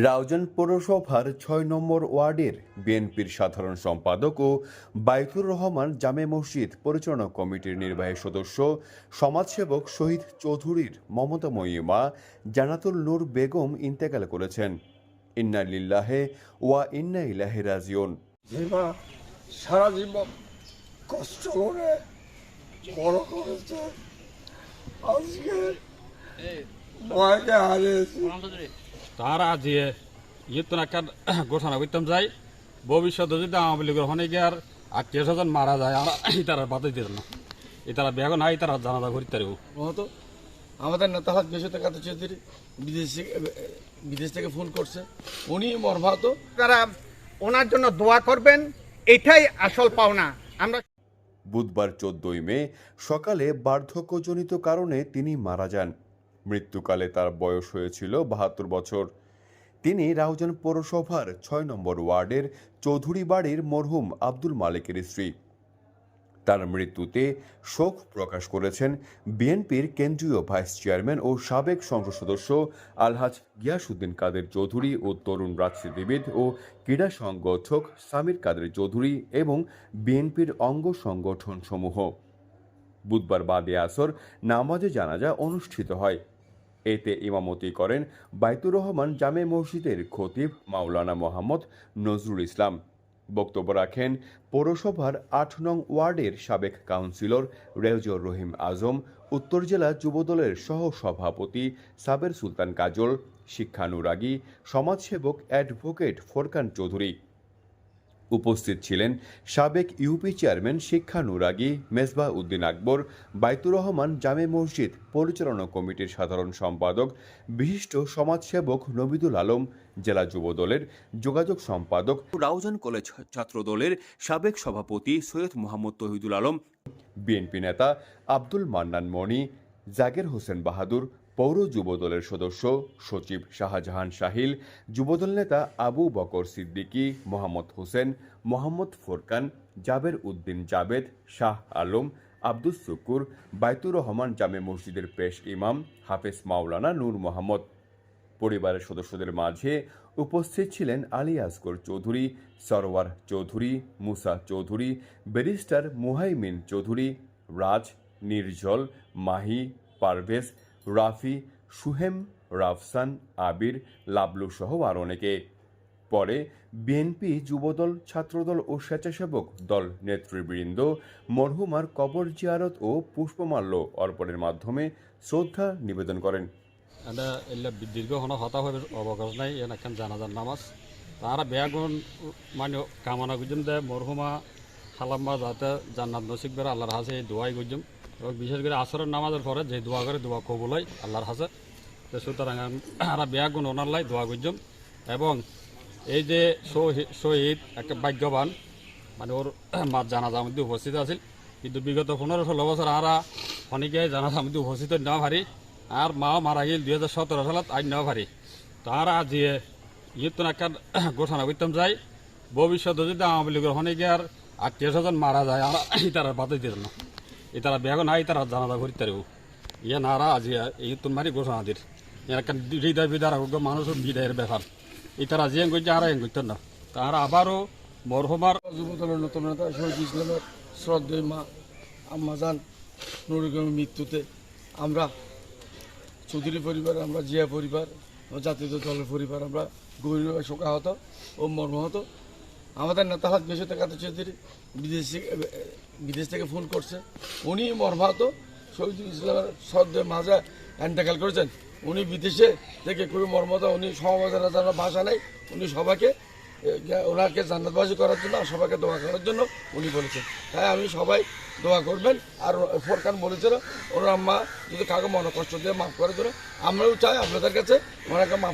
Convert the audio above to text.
রাউজান পৌরসভার ছয় নম্বর ওয়ার্ডের বিএনপির সাধারণ সম্পাদক ও বাইতুর রহমান জামে মসজিদ পরিচালনা কমিটির নির্বাহী সদস্য সমাজসেবক শহীদ চৌধুরীর মমতাময়ী মা জানাতুল নূর বেগম ইন্তেকাল করেছেন। ইন্না লিল্লাহে ওয়া ইন্না ইলাহে রাজিউন। সারা জীবন কষ্ট করে বড় করেছে। আজকে মাকে হারিয়েছি। তারা যে একটা ঘোষণা করতাম যাই ভবিষ্যতে যদি আওয়ামী লীগের আর আত্মীয় স্বজন মারা যায় আর তারা বাধা দিত না। এতারা বেগ নাই তারা জানাজা করিতে পারব। হতো আমাদের নেতা হাত বেশি টাকাতে চৌধুরী বিদেশ থেকে বিদেশ থেকে ফোন করছে উনি মর্মাহত। তারা ওনার জন্য দোয়া করবেন এটাই আসল পাওনা। আমরা বুধবার চোদ্দই মে সকালে বার্ধক্যজনিত কারণে তিনি মারা যান। মৃত্যুকালে তার বয়স হয়েছিল বাহাত্তর বছর। তিনি রাউজান পৌরসভার ছয় নম্বর ওয়ার্ডের চৌধুরী বাড়ির মরহুম আব্দুল মালিকের স্ত্রী। তার মৃত্যুতে শোক প্রকাশ করেছেন বিএনপির কেন্দ্রীয় ভাইস চেয়ারম্যান ও সাবেক সংসদ সদস্য আলহাজ গিয়াসুদ্দিন কাদের চৌধুরী ও তরুণ রাজনীতিবিদ ও ক্রীড়া সংগঠক সামির কাদের চৌধুরী এবং বিএনপির অঙ্গ সংগঠন সমূহ বুধবার বাদে আসর নামাজে জানাজা অনুষ্ঠিত হয়। এতে ইমামতি করেন বাইতুর রহমান জামে মসজিদের খতিব মাওলানা মোহাম্মদ নজরুল ইসলাম। বক্তব্য রাখেন, পৌরসভার আট নং ওয়ার্ডের সাবেক কাউন্সিলর রেজর রহিম আজম, উত্তর জেলা যুবদলের সহ সভাপতি সাবের সুলতান কাজল, শিক্ষানুরাগী, সমাজসেবক অ্যাডভোকেট ফোরকান চৌধুরী। উপস্থিত ছিলেন সাবেক ইউপি চেয়ারম্যান শিক্ষা শিক্ষানুরাগী মেজবা উদ্দিন আকবর বাইতুর রহমান জামে মসজিদ পরিচালনা কমিটির সাধারণ সম্পাদক বিশিষ্ট সমাজসেবক নবিদুল আলম জেলা যুবদলের যোগাযোগ সম্পাদক। রাউজান কলেজ ছাত্রদলের সাবেক সভাপতি সৈয়দ মোহাম্মদ তহিদুল আলম। বিএনপি নেতা আব্দুল মান্নান মণি জাগের হোসেন বাহাদুর পৌর যুবদলের সদস্য সচিব শাহজাহান শাহিল, যুবদল নেতা আবু বকর সিদ্দিকী, মোহাম্মদ হোসেন, মোহাম্মদ ফোরকান, জাবের উদ্দিন জাবেদ, শাহ আলম, আব্দুস শুকুর, বাইতুর রহমান জামে মসজিদের পেশ ইমাম, হাফেজ মাওলানা নূর মোহাম্মদ। পরিবারের সদস্যদের মাঝে উপস্থিত ছিলেন আলী আসগর চৌধুরী, সরওয়ার চৌধুরী, মুসা চৌধুরী, ব্যারিস্টার মুহাইমিন চৌধুরী, রাজ, নির্জল, মাহি, পারভেজ রাফি, সুহেম, রাফসান, আবির, লাবলু সহ আর অনেকে। পরে বিএনপি যুবদল, ছাত্রদল ও স্বেচ্ছাসেবক দল নেতৃবৃন্দ মরহুমার কবর জিয়ারত ও পুষ্পমাল্য অর্পণের মাধ্যমে শ্রদ্ধা নিবেদন করেন। এটা হতা হবে অবকাশ নাই, এন একখান নামাজ। তারা বেগুন মানে কামনা করছেন দে মরহুমা খালাম্মা যাতে জান্নাত নসিব করে আল্লাহর হাসে দোয়াই করছেন এবং বিশেষ করে আসরের নামাজের পরে যে দোয়া করে দোয়া কবুল হয়, আল্লাহর হাসে। তো সুতরাং আমরা বেগুন ওনার লাই দোয়া করছেন। এবং এই যে শহী- শহীদ একটা ভাগ্যবান মানে ওর মাত জানাজার মধ্যে উপস্থিত আছিল। কিন্তু বিগত পনেরো ষোলো বছর আরা অনেকে জানাজার মধ্যে উপস্থিত না পারি। আর মাও মারা গেল দুই হাজার সতেরো সালত আইন না পারি। তারা আজ ইয়ে একটা ঘোষণা করতাম যাই, ভবিষ্যতে যদি আওয়ামী লীগের গিয়ে আর আত্মীয় স্বজন মারা যায়, আর তারা বাধা দিত না এতারা বেগ নাই, তারা জানাজা করিতে পারব। ইয়ে নারা, আজ এই তোমারই ঘোষণা দির একটা হৃদয় বিদার মানুষের বিদায়ের ব্যাপার। ইতারা জিয়াং করছে আর এং করতেন না। তারা আবারও মরহমার যুবদলের নতুন নেতা শহীদ ইসলামের শ্রদ্ধেয় মা আম্মাজান নুরুগমের মৃত্যুতে আমরা, চৌধুরী পরিবার, আমরা জিয়া পরিবার জাতীয় দলের পরিবার, আমরা গভীরভাবে শোকাহত ও মর্মাহত। আমাদের নেতা হাত বেশি টাকাতে চৌধুরী, বিদেশ বিদেশ থেকে ফোন করছে। উনি মর্মাহত। শহীদ ইসলামের শ্রদ্ধেয় মাজা এন্তেকাল করেছেন। উনি বিদেশে থেকে খুবই মর্মাহত। উনি সমবেদনা জানার ভাষা নেই। উনি সবাইকে ওনাকে জান্নাতবাসী করার জন্য আর সবাইকে দোয়া করার জন্য উনি বলেছেন। তাই আমি সবাই দোয়া করবেন। আর ফোরকান বলেছিল, ওনার আম্মা যদি কাউকে মনে কষ্ট দিয়ে, মাফ করে দিল আমরাও চাই আপনাদের কাছে ওনাকে মাফ